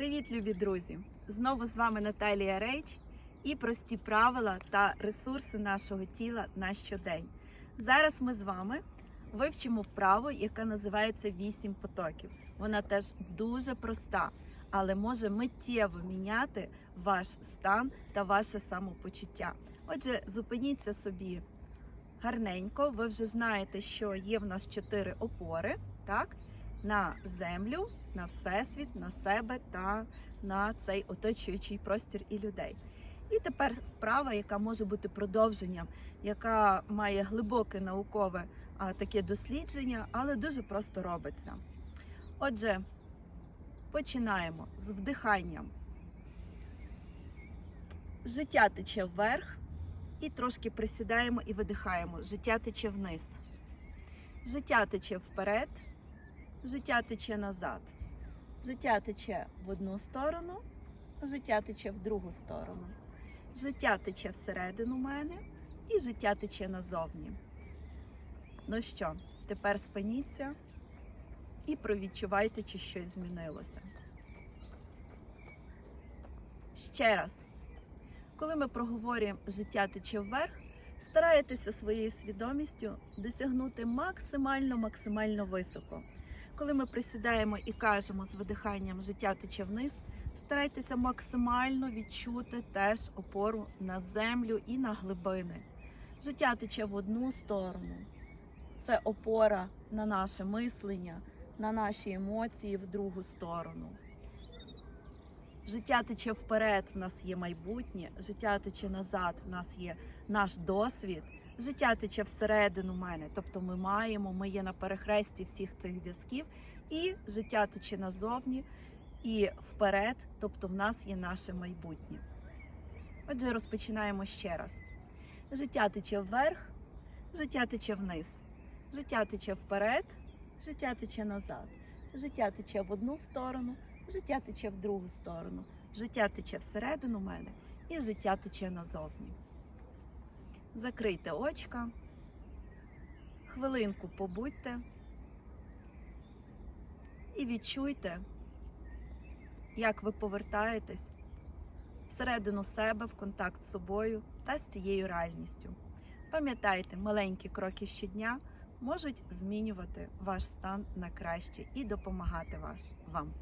Привіт, любі друзі! Знову з вами Наталія Рейч і прості правила та ресурси нашого тіла на щодень. Зараз ми з вами вивчимо вправу, яка називається вісім потоків. Вона теж дуже проста, але може миттєво міняти ваш стан та ваше самопочуття. Отже, зупиніться собі гарненько. Ви вже знаєте, що є в нас чотири опори, так? На землю, на всесвіт, на себе та на цей оточуючий простір і людей. І тепер вправа, яка може бути продовженням, яка має глибоке наукове а, таке дослідження, але дуже просто робиться. Отже, починаємо з вдиханням. Життя тече вверх, і трошки присідаємо і видихаємо. Життя тече вниз. Життя тече вперед, життя тече назад. Життя тече в одну сторону, життя тече в другу сторону. Життя тече всередину мене і життя тече назовні. Ну що, тепер спиніться і провідчувайте, чи щось змінилося. Ще раз. Коли ми проговорюємо життя тече вверх, старайтеся своєю свідомістю досягнути максимально максимально високо. Коли ми присідаємо і кажемо з видиханням життя тече вниз, старайтеся максимально відчути теж опору на землю і на глибини. Життя тече в одну сторону. Це опора на наше мислення, на наші емоції в другу сторону. Життя тече вперед, в нас є майбутнє, життя тече назад, в нас є наш досвід, життя тече всередину мене. Тобто ми маємо, ми є на перехресті всіх цих зв'язків, і життя тече назовні і вперед, тобто в нас є наше майбутнє. Отже, розпочинаємо ще раз. Життя тече вверх, життя тече вниз, життя тече вперед, життя тече назад, життя тече в одну сторону життя тече в другу сторону, життя тече всередину мене і життя тече назовні. Закрийте очка, хвилинку побудьте і відчуйте, як ви повертаєтесь всередину себе в контакт з собою та з цією реальністю. Пам'ятайте, маленькі кроки щодня можуть змінювати ваш стан на краще і допомагати вам.